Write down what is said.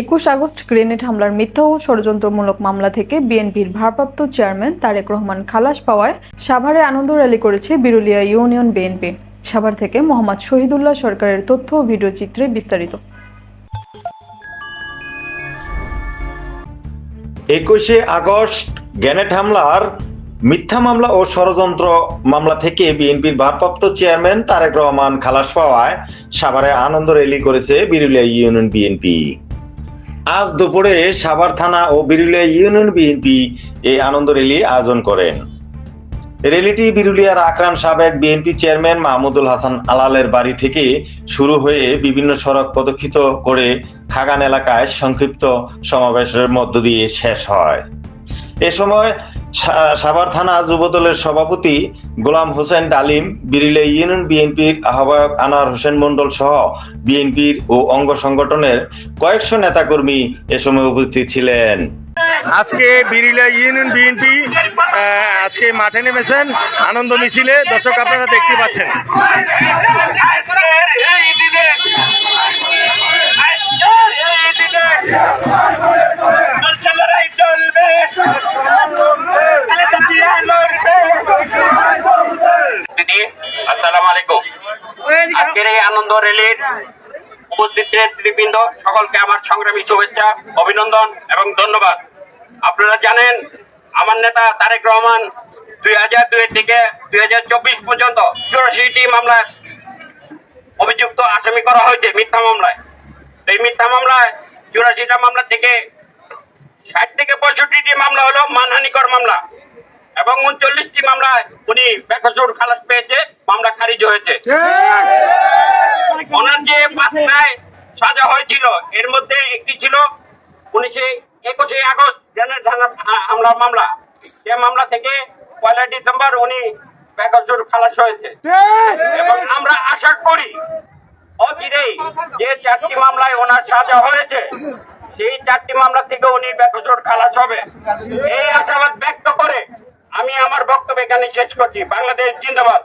একুশ August grenade হামলার মিথ্যা ও ষড়যন্ত্রমূলক মামলা থেকে বিএনপির ভারপ্রাপ্ত চেয়ারম্যান তারেক রহমান খালাস পাওয়ায় সাভারে আনন্দ র্যালি করেছে বিরুলিয়া ইউনিয়ন বিএনপি। সাভার থেকে মোহাম্মদ শহীদুল্লাহ সরকারের তথ্য ও ভিডিও চিত্রে বিস্তারিত। একুশে আগস্ট গ্যানেট হামলার মিথ্যা মামলা ও ষড়যন্ত্র মামলা থেকে বিএনপির ভারপ্রাপ্ত চেয়ারম্যান তারেক রহমান খালাস পাওয়ায় সাভারে আনন্দ র্যালি করেছে বিরুলিয়া ইউনিয়ন বিএনপি। আজ দুপুরে সাভার থানা ও বিরুলিয়া ইউনিয়ন বিএনপি এই আনন্দ র্যালি আয়োজন করেন। র্যালিটি বিরুলিয়ার আকরাম সাবেক বিএনপি চেয়ারম্যান মাহমুদুল হাসান আলালের বাড়ি থেকে শুরু হয়ে বিভিন্ন সড়ক প্রদক্ষিত করে খাগান এলাকায় সংক্ষিপ্ত সমাবেশের মধ্য দিয়ে শেষ হয়। এ সময় সাভার থানা যুবদলের সভাপতি গোলাম হোসেন ডালিম, বিরিলে ইউনিয়ন বিএনপির আহ্বায়ক আনোয়ার হোসেন মন্ডল সহ বিএনপির ও অঙ্গ সংগঠনের কয়েকশো নেতাকর্মী এ সময় উপস্থিত ছিলেন। আজকে বিরিলা ইউনিয়ন বিএনপি আজকে মাঠে নেমেছেন। আনন্দ মিছিলে দর্শক আপনারা দেখতে পাচ্ছেন। আজকের এই আনন্দ র্যালির উপস্থিত নেতৃবৃন্দ সকলকে আমার সংগ্রামী শুভেচ্ছা অভিনন্দন এবং ধন্যবাদ। আপনারা জানেন আমার নেতা তারেক রহমান দুই হাজার দুই থেকে দুই হাজার চব্বিশ পর্যন্ত চুরাশিটি মামলায় অভিযুক্ত আসামি করা হয়েছে মিথ্যা মামলায়। এই মিথ্যা মামলায় চুরাশিটা মামলা থেকে ষাট থেকে পঁয়ষট্টিটি মামলা হলো মানহানিকর মামলা এবং উনচল্লিশটি মামলায় উনি বেকসুর খালাস পেয়েছে মামলা খারিজ হয়েছে ওনার যে পাঁচটায় সাজা হয়েছিল। এর মধ্যে একটি ছিল উনিশে একুশে আগস্ট হানা- হামলা মামলা। সে মামলা থেকে পয়লা ডিসেম্বর উনি খালাস হয়েছে। এবং আমরা আশা করি অচিরেই যে চারটি মামলায় ওনার সাজা হয়েছে সেই চারটি মামলা থেকে উনি বেকসুর খালাস হবে। এই আশাবাদ ব্যক্ত করে আমি আমার বক্তব্য এখানে শেষ করছি। বাংলাদেশ জিন্দাবাদ।